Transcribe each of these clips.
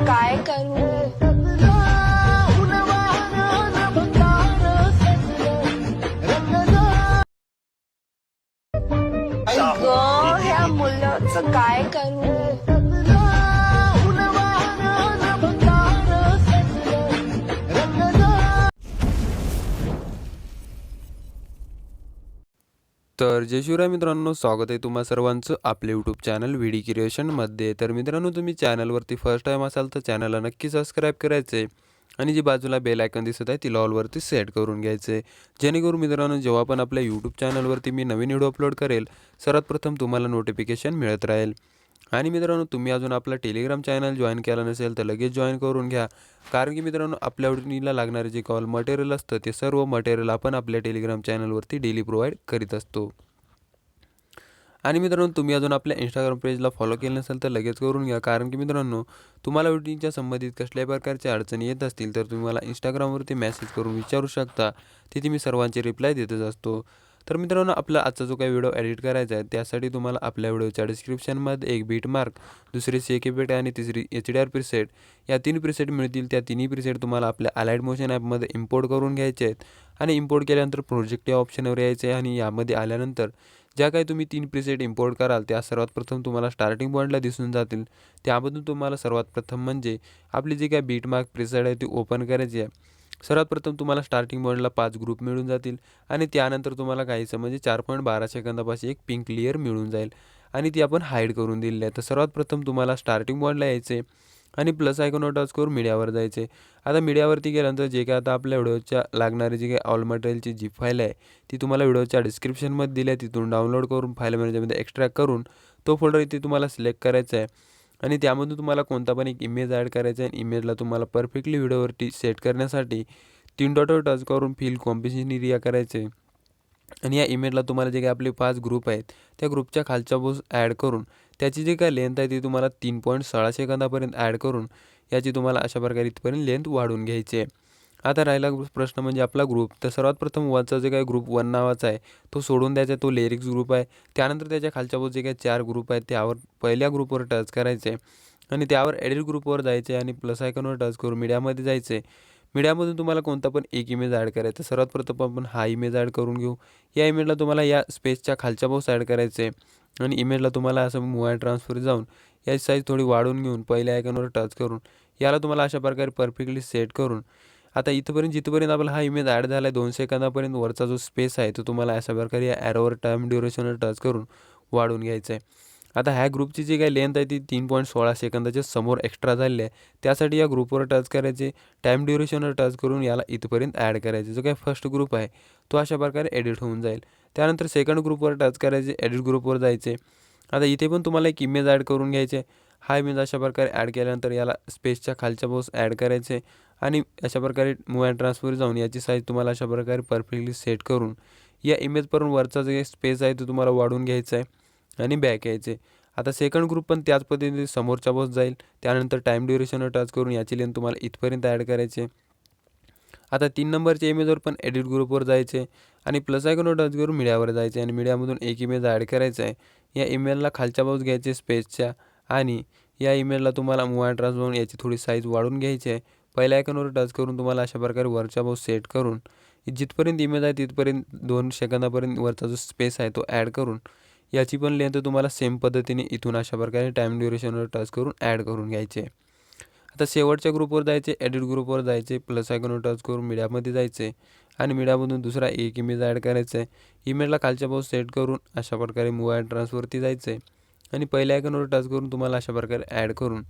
काय करू? तर जय शिवराय मित्रांनो स्वागत आहे तुम्हा सर्वांचं आपले यूट्यूब चॅनल व्हिडी क्रिएशनमध्ये तर मित्रांनो तुम्ही चॅनलवरती फर्स्ट टाईम असाल तर चॅनलला नक्की सबस्क्राईब करायचे आणि जी बाजूला बेल आयकन दिसत आहे ती लॉलवरती सेट करून घ्यायचे जेणेकरून मित्रांनो जेव्हा पण आपल्या यूट्यूब चॅनलवरती मी नवीन व्हिडिओ अपलोड करेल सर्वात प्रथम तुम्हाला नोटिफिकेशन मिळत राहील. आणि मित्रांनो तुम्ही अजून आपला टेलिग्राम चॅनल जॉईन केला नसेल तर लगेच जॉईन करून घ्या. कारण की मित्रांनो आपल्या आवडीला लागणारे जे कॉल मटेरियल असतं ते सर्व मटेरियल आपण आपल्या टेलिग्राम चॅनलवरती डेली प्रोव्हाइड करीत असतो. आणि मित्रांनो तुम्ही अजून आपल्या इंस्टाग्राम पेजला फॉलो केलं नसेल तर लगेच करून घ्या. कारण की मित्रांनो तुम्हाला व्हिडिओच्या संबंधित कसल्याही प्रकारच्या अडचणी येत असतील तर तुम्ही मला इंस्टाग्रामवरती मेसेज करून विचारू शकता. तिथे मी सर्वांचे रिप्लाय देतच असतो. तर मित्रांनो आपला आजचा जो काही व्हिडिओ एडिट करायचा आहे त्यासाठी तुम्हाला आपल्या व्हिडिओच्या डिस्क्रिप्शनमध्ये एक बीट मार्क दुसरी सी के आणि तिसरी एच डी आर प्रिसेट या तीन प्रिसेट मिळतील. त्या तिन्ही प्रिसेट तुम्हाला आपल्या अलाइट मोशन ॲपमध्ये इम्पोर्ट करून घ्यायचे आहेत आणि इम्पोर्ट केल्यानंतर प्रोजेक्ट या ऑप्शनवर यायचे आहे आणि यामध्ये आल्यानंतर ज्या काही तुम्ही तीन प्रिसेट इम्पोर्ट कराल त्या सर्वात प्रथम तुम्हाला स्टार्टिंग पॉईंटला दिसून जातील. त्यामधून तुम्हाला सर्वात प्रथम म्हणजे आपली जी काय बीट मार्क प्रिसेट आहे ती ओपन करायची आहे. सर्वात प्रथम तुम्हाला स्टार्टिंग पॉईंटला पाच ग्रुप मिळून जातील आणि त्यानंतर तुम्हाला काहीचं म्हणजे चार पॉईंट बारा सेकंदापाशी एक पिंक लेअर मिळून जाईल. आणि ती आपण हाईड करून दिलेली आहे. तर सर्वात प्रथम तुम्हाला स्टार्टिंग पॉईंटला यायचे आणि प्लस आयकॉनवर टच करून मीडियावर जायचे आता मीडियावरती गेल्यानंतर जे काय आता आपल्या व्हिडिओच्या लागणारी जी काही ऑल मटेरियलची जी फाईल आहे ती तुम्हाला व्हिडिओच्या डिस्क्रिप्शनमध्ये दिली आहे. तिथून डाउनलोड करून फाईल मॅनेजरमध्ये एक्स्ट्रॅक्ट करून तो फोल्डर इथे तुम्हाला सिलेक्ट करायचा आहे. आणि त्यामधून तुम्हाला कोणता पण एक इमेज ॲड करायचा आहे इमेजला तुम्हाला परफेक्टली व्हिडिओवरती सेट करण्यासाठी तीन डॉटवर टच करून फील कॉम्पिशन एरिया करायचे आणि या इमेजला तुम्हाला जे काही आपले पाच ग्रुप आहेत त्या ग्रुपच्या खालच्या बोस ॲड करून त्याची जी काय लेंथ आहे ती तुम्हाला तीन पॉईंट सोळा सेकंदापर्यंत ॲड करून याची तुम्हाला अशा प्रकारे इथपर्यंत लेंथ वाढवून घ्यायची आहे. आता राहिला प्रश्न म्हणजे आपला ग्रुप. तर सर्वात प्रथम वनचा जे काही ग्रुप वन नावाचा आहे तो सोडून द्यायचा तो लिरिक्स ग्रुप आहे. त्यानंतर त्याच्या खालच्या बोस जे काही चार ग्रुप आहेत त्यावर पहिल्या ग्रुपवर टच करायचे. आणि त्यावर एडिट ग्रुपवर जायचे आणि प्लस आयकॉनवर टच करून मीडियामध्ये जायचे. मीडियामधून तुम्हाला कोणता पण एक इमेज ॲड करायचा. सर्वात प्रथम आपण हा इमेज ॲड करून घेऊ. या इमेजला तुम्हाला या स्पेसच्या खालच्या बॉक्स ॲड करायचे. आणि इमेजला तुम्हाला असं मोबाईल ट्रान्सफर जाऊन याची साईज थोडी वाढून घेऊन पहिल्या आयकॉनवर टच करून याला तुम्हाला अशा प्रकारे परफेक्टली सेट करून आता इथंपर्यंत जिथपर्यंत आपला हा इमेज ॲड झाला आहे दोन सेकंदापर्यंत वरचा जो स्पेस आहे तो तुम्हाला अशा प्रकारे या ॲरोवर टाईम ड्युरेशनवर टच करून वाढवून घ्यायचा आहे आता ह्या ग्रुपची जी काही लेंथ आहे ती तीन पॉईंट सोळा सेकंदाच्या समोर एक्स्ट्रा झालेली आहे. त्यासाठी या ग्रुपवर टच करायचे टाईम ड्युरेशनवर टच करून याला इथपर्यंत ॲड करायचे. जो काही फर्स्ट ग्रुप आहे तो अशा प्रकारे एडिट होऊन जाईल. त्यानंतर सेकंड ग्रुपवर टच करायचे एडिट ग्रुपवर जायचे. आता इथे पण तुम्हाला एक इमेज ॲड करून घ्यायचे. हाय इमेज अशा प्रकारे ॲड केल्यानंतर याला स्पेसच्या खालच्या बॉक्स ॲड करायचे आणि अशा प्रकारे मूव अँड ट्रान्सफर जाऊन याची साईज तुम्हाला अशा प्रकारे परफेक्टली सेट करून या इमेजपर्यंत वरचा जे स्पेस आहे तो तुम्हाला वाढवून घ्यायचा आहे आणि बॅक यायचे. आता सेकंड ग्रुप पण त्याच पद्धतीने समोरच्या बॉस जाईल. त्यानंतर टाईम ड्युरेशनवर टच करून याची लेन तुम्हाला इथपर्यंत ॲड करायचे. आता तीन नंबरच्या इमेजवर पण एडिट ग्रुपवर जायचे आणि प्लस आयकॉनवर टच करून मीडियावर जायचे आणि मीडियामधून एक इमेज ॲड करायचा आहे. या इमेजला खालच्या बाजूस घ्यायचे स्पेसच्या आणि या ईमेलला तुम्हाला मूव अँड ट्रान्सफर याची थोडी साईज वाढवून घ्यायची आहे. पहिल्या आयकॉनवर टच करून तुम्हाला अशा प्रकारे वरच्या भाऊ सेट करून जिथपर्यंत इमेज आहे तिथपर्यंत दोन सेकंदापर्यंत वरचा जो स्पेस आहे तो ॲड करून याची पण लेंथ तुम्हाला सेम पद्धतीने इथून अशा प्रकारे टाईम ड्युरेशनवर टच करून ॲड करून घ्यायचे आता शेवटच्या ग्रुपवर जायचे एडिट ग्रुपवर जायचे प्लस आयकॉनवर टच करून मीडियामध्ये जायचे आणि मीडियामधून दुसरा एक इमेज ॲड करायचा आहे. इमेजला खालच्या भाऊ सेट करून अशा प्रकारे मूव अँड ट्रान्सवरती जायचं आहे. आणि पहिल्या आयकॉनवर टच करून तुम्हाला अशा प्रकारे ॲड करून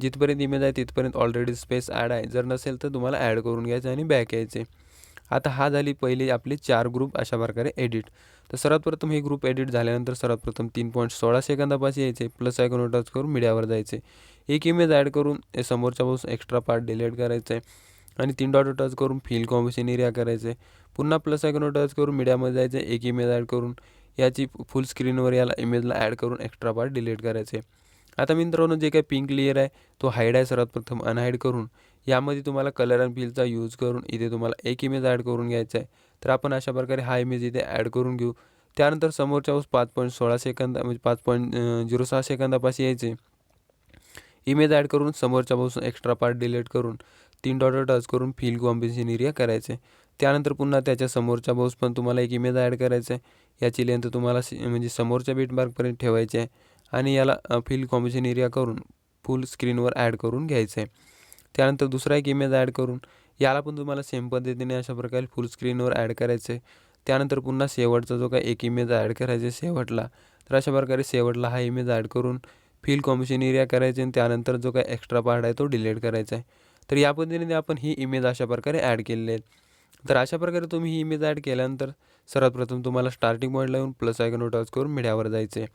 जिथपर्यंत इमेज आहे तिथपर्यंत ऑलरेडी स्पेस ॲड आहे. जर नसेल तर तुम्हाला ॲड करून घ्यायचं आणि बॅक यायचे आता हा झाली पहिली आपले चार ग्रुप अशा प्रकारे एडिट तर सर्वात प्रथम हे ग्रुप एडिट झाल्यानंतर सर्वात प्रथम तीन पॉईंट सोळा सेकंदापाशी यायचे. प्लस आयकॉनवर टच करून मीडियावर जायचे. एक इमेज ॲड करून समोरच्यापासून एक्स्ट्रा पार्ट डिलीट करायचं आहे आणि तीन डॉट टच करून फील कॉम्बिनेशन एरिया करायचं आहे पुन्हा प्लस आयकॉनवर टच करून मीडियामध्ये जायचं आहे एक इमेज ॲड करून याची फुल स्क्रीनवर याला इमेजला ॲड करून एक्स्ट्रा पार्ट डिलीट करायचे. आता मित्रांनो जे काही पिंक लेअर आहे तो हाईड आहे सर्वात प्रथम अनहाईड करून. यामध्ये तुम्हाला कलर अँड फिलचा यूज करून इथे तुम्हाला एक इमेज ॲड करून घ्यायचा आहे. तर आपण अशा प्रकारे हा इमेज इथे ॲड करून घेऊ. त्यानंतर समोरच्या पाच पॉईंट सोळा सेकंद म्हणजे पाच पॉईंट झिरो सहा सेकंदापाशी यायचे. इमेज ॲड करून समोरच्या पासून एक्स्ट्रा पार्ट डिलीट करून तीन डॉटर टच करून फिल कॉम्बिनेशन एरिया करायचे. त्यानंतर पुन्हा त्याच्या समोरच्या बाऊस पण तुम्हाला एक इमेज ॲड करायचं आहे. याची लेंथ तुम्हाला सी म्हणजे समोरच्या बीट मार्कपर्यंत ठेवायची आहे. आणि याला फिल कॉम्बिनेशन एरिया करून फुल स्क्रीनवर ॲड करून घ्यायचं आहे. त्यानंतर दुसरा एक इमेज ॲड करून याला पण तुम्हाला सेम पद्धतीने अशा प्रकारे फुल स्क्रीनवर ॲड करायचं आहे. त्यानंतर पुन्हा शेवटचा जो काही एक इमेज ॲड करायचा आहे शेवटला तर अशा प्रकारे शेवटला हा इमेज ॲड करून फिल कॉम्बिनेशन एरिया करायचे आणि त्यानंतर जो काही एक्स्ट्रा पार्ट आहे तो डिलीट करायचा आहे. तर या पद्धतीने आपण ही इमेज अशा प्रकारे ॲड केलेली आहेत. तर अशा प्रकारे तुम्ही ही इमेज ॲड केल्यानंतर सर्वात प्रथम तुम्हाला स्टार्टिंग पॉईंटला येऊन प्लस आयकॉनवर टच करून मीडियावर जायचे आहे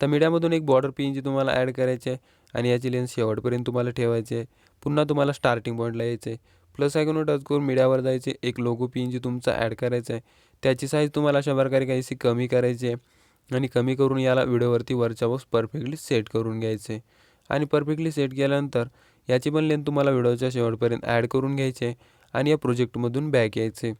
तर मीडियामधून एक बॉर्डर पी जी तुम्हाला ॲड करायचे आहे आणि याची लेन्स शेवटपर्यंत तुम्हाला ठेवायची आहे पुन्हा तुम्हाला स्टार्टिंग पॉईंटला यायचे आहे प्लस आयकॉनवर टच करून मीडियावर जायचे एक लोगो पी जी तुमचा ॲड करायचा आहे त्याची साईज तुम्हाला अशा प्रकारे काहीशी कमी करायची आहे आणि कमी करून याला व्हिडिओवरती वरच्या बॉक्स परफेक्टली सेट करून घ्यायचे आणि परफेक्टली सेट केल्यानंतर याची पण लेन तुम्हाला व्हिडिओच्या शेवटपर्यंत ॲड करून घ्यायची आहे आणि या प्रोजेक्टमधून बॅक यायचे.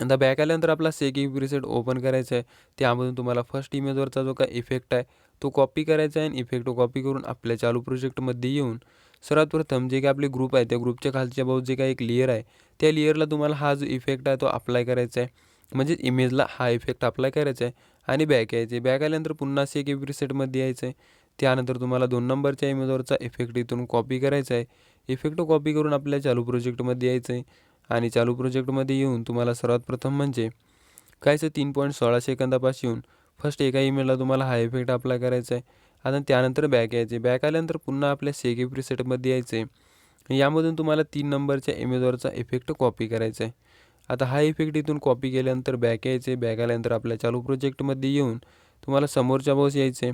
आता बॅक आल्यानंतर आपला सेक प्रिसेट ओपन करायचा आहे. त्यामधून तुम्हाला फर्स्ट इमेजवरचा जो काय इफेक्ट आहे तो कॉपी करायचा आहे आणि इफेक्ट कॉपी करून आपल्या चालू प्रोजेक्टमध्ये येऊन सर्वात प्रथम जे काही आपले ग्रुप आहे त्या ग्रुपच्या खालच्या बाजू जे काही एक लेअर आहे त्या लेअरला तुम्हाला हा जो इफेक्ट आहे तो अप्लाय करायचा आहे. म्हणजे इमेजला हा इफेक्ट अप्लाय करायचा आहे आणि बॅक यायचे बॅक आल्यानंतर पुन्हा सेक ई प्रिसेटमध्ये यायचं आहे. त्यानंतर तुम्हाला दोन नंबरच्या इमेजवरचा इफेक्ट इथून कॉपी करायचा आहे. इफेक्ट कॉपी करून आपल्या चालू प्रोजेक्टमध्ये यायचं आहे. आणि चालू प्रोजेक्टमध्ये येऊन तुम्हाला सर्वात प्रथम म्हणजे कायचं तीन पॉईंट सोळा सेकंदापासून फर्स्ट एका ईमेलला तुम्हाला हा इफेक्ट अप्लाय करायचा आहे. आता त्यानंतर बॅक यायचे बॅक आल्यानंतर पुन्हा आपल्या सेगे प्रिसेटमध्ये यायचे यामधून तुम्हाला तीन नंबरच्या इमेजवरचा इफेक्ट कॉपी करायचा आहे. आता हा इफेक्ट इथून कॉपी केल्यानंतर बॅक यायचे बॅक आल्यानंतर आपल्या चालू प्रोजेक्टमध्ये येऊन तुम्हाला समोरच्या बॉस यायचे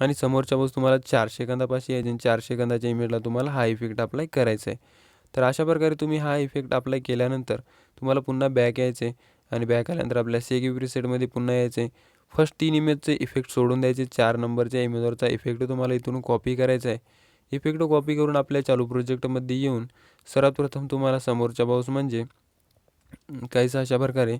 आणि समोरच्या बस तुम्हाला चार सेकंदापाशी यायचे आणि चार सेकंदाच्या इमेजला तुम्हाला हा इफेक्ट अप्लाय करायचा आहे तर अशा प्रकारे तुम्ही हा इफेक्ट अप्लाय केल्यानंतर तुम्हाला पुन्हा बॅक यायचे आणि बॅक आल्यानंतर आपल्या सेगी प्रिसेटमध्ये पुन्हा यायचे फर्स्ट तीन इमेजचे इफेक्ट सोडून द्यायचे. चार नंबरच्या इमेजवरचा इफेक्ट तुम्हाला इथून कॉपी करायचा आहे इफेक्ट कॉपी करून आपल्या चालू प्रोजेक्टमध्ये येऊन सर्वात प्रथम तुम्हाला समोरच्या पाऊस म्हणजे काहीच अशा प्रकारे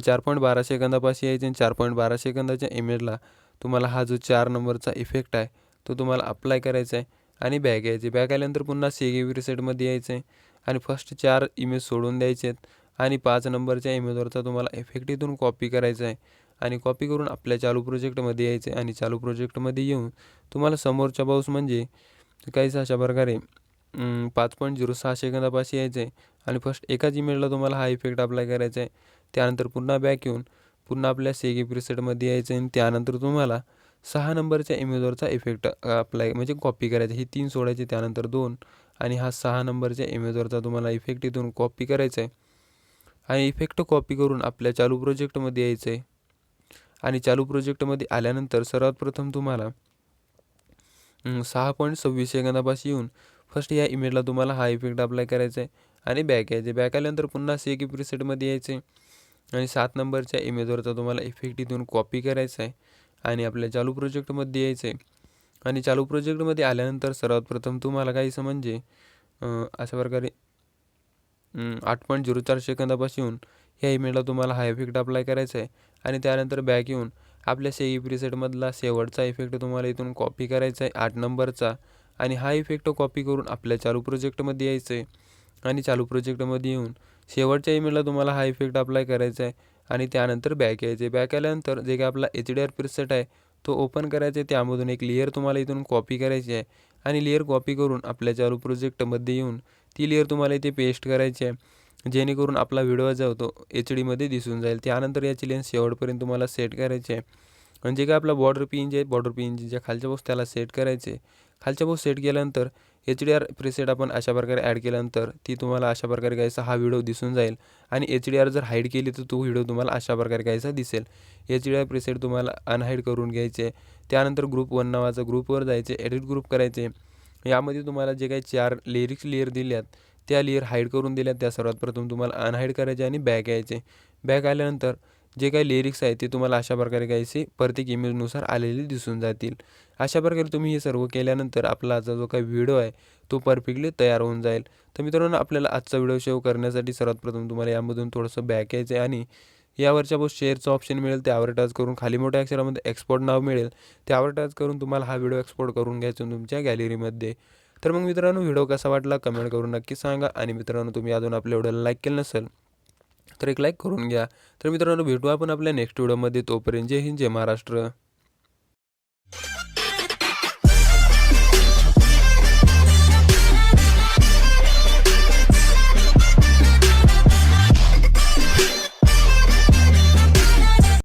चार पॉईंट बारा सेकंदापाशी यायचे आणि चार पॉईंट बारा सेकंदाच्या इमेजला तुम्हाला हा जो चार नंबरचा इफेक्ट आहे तो तुम्हाला अप्लाय करायचा आहे आणि बॅग यायची. बॅग आल्यानंतर पुन्हा सेगी रिसेटमध्ये यायचं आहे आणि फर्स्ट चार इमेज सोडून द्यायचे आहेत आणि पाच नंबरच्या इमेजवरचा तुम्हाला इफेक्ट इथून कॉपी करायचा आहे आणि कॉपी करून आपल्या चालू प्रोजेक्टमध्ये यायचे आणि चालू प्रोजेक्टमध्ये येऊन तुम्हाला समोरच्या बाऊस म्हणजे काहीच अशा प्रकारे पाच पॉईंट झिरो सहा सेकंदापाशी यायचं आहे आणि फर्स्ट एकाच इमेजला तुम्हाला हा इफेक्ट अप्लाय करायचा आहे. त्यानंतर पुन्हा बॅक येऊन पुन्हा आपल्या सेगी प्रिसेटमध्ये यायचं आणि त्यानंतर तुम्हाला सहा नंबरच्या इमेजवरचा इफेक्ट अप्लाय म्हणजे कॉपी करायचा. ही तीन सोडायचे त्यानंतर दोन. आणि हा सहा नंबरच्या इमेजवरचा तुम्हाला इफेक्ट इथून कॉपी करायचा आहे आणि इफेक्ट कॉपी करून आपल्या चालू प्रोजेक्टमध्ये यायचं आहे आणि चालू प्रोजेक्टमध्ये आल्यानंतर सर्वात प्रथम तुम्हाला सहा पॉईंट सव्वीस सेकंदापाशी येऊन फर्स्ट या इमेजला तुम्हाला हा इफेक्ट अप्लाय करायचा आहे आणि बॅक यायचे बॅक आल्यानंतर पुन्हा सेकी प्रिसेटमध्ये यायचे आणि सात नंबरच्या इमेजवरचा तुम्हाला इफेक्ट इथून कॉपी करायचा आहे आणि आपल्या चालू प्रोजेक्टमध्ये यायचं आहे आणि चालू प्रोजेक्टमध्ये आल्यानंतर सर्वात प्रथम तुम्हाला काहीसं म्हणजे अशा प्रकारे आठ पॉईंट झिरो चार सेकंदापासून ह्या इमेजला तुम्हाला हा इफेक्ट अप्लाय करायचा आहे आणि त्यानंतर बॅक येऊन आपल्या सेई प्रिसेटमधला शेवटचा इफेक्ट तुम्हाला इथून कॉपी करायचा आहे आठ नंबरचा. आणि हा इफेक्ट कॉपी करून आपल्या चालू प्रोजेक्टमध्ये यायचं आहे आणि चालू प्रोजेक्टमध्ये येऊन शेवटच्या ईमेलला तुम्हाला हा इफेक्ट अप्लाय करायचा आहे आणि त्यानंतर बॅक यायचे. बॅक आल्यानंतर जे काय आपला एच डी आर प्रिसेट आहे तो ओपन करायचा आहे. त्यामधून एक लेअर तुम्हाला इथून कॉपी करायची आहे. आणि लेअर कॉपी करून आपल्या चालू प्रोजेक्टमध्ये येऊन ती लेअर तुम्हाला इथे पेस्ट करायची आहे. जेणेकरून आपला व्हिडिओ जो होतो एच डीमध्ये दिसून जाईल. त्यानंतर याची लेन्स शेवटपर्यंत तुम्हाला सेट करायची आहे. म्हणजे काय आपला बॉर्डर पिन जे बॉर्डर पिन ज्या खालच्या बॉक्स त्याला सेट करायचे खालच्या भाऊ सेट केल्यानंतर एच डी आर प्रिसेट आपण अशा प्रकारे ॲड केल्यानंतर ती तुम्हाला अशा प्रकारे गायचा हा व्हिडिओ दिसून जाईल. आणि एच डी आर जर हाईड केली तर तो व्हिडिओ तुम्हाला अशा प्रकारे गायचा दिसेल. एच डी आर प्रिसेट तुम्हाला अनहाईड करून घ्यायचे. त्यानंतर ग्रुप वन नावाचा ग्रुपवर जायचे एडिट ग्रुप करायचे. यामध्ये तुम्हाला जे काही चार लिरिक्स लेअर दिल्यात त्या लेअर हाईड करून दिल्यात. त्या सर्वात प्रथम तुम्हाला अनहाईड करायचे आणि बॅक यायचे. बॅक आल्यानंतर जे काही लिरिक्स आहेत ते तुम्हाला अशा प्रकारे काहीसे प्रत्येक इमेजनुसार आलेले दिसून जातील. अशा प्रकारे तुम्ही हे सर्व केल्यानंतर आपला आजचा जो काही व्हिडिओ आहे तो परफेक्टली तयार होऊन जाईल. तर मित्रांनो आपल्याला आजचा व्हिडिओ शेव करण्यासाठी सर्वात प्रथम तुम्हाला यामधून थोडंसं बॅक यायचं आहे आणि यावरच्या बस शेअरचं ऑप्शन मिळेल त्यावर टच करून खाली मोठ्या अक्षरामध्ये एक्सपोर्ट नाव मिळेल. त्यावर टच करून तुम्हाला हा व्हिडिओ एक्सपोर्ट करून घ्यायचा तुमच्या गॅलरीमध्ये तर मग मित्रांनो व्हिडिओ कसा वाटला? कमेंट करून नक्की सांगा. आणि मित्रांनो तुम्ही अजून आपल्या व्हिडिओला लाईक केलं नसेल तर एक लाईक करून घ्या. तर मित्रांनो भेटू आपण आपल्या नेक्स्ट व्हिडिओमध्ये तोपर्यंत जय हिंद जय महाराष्ट्र.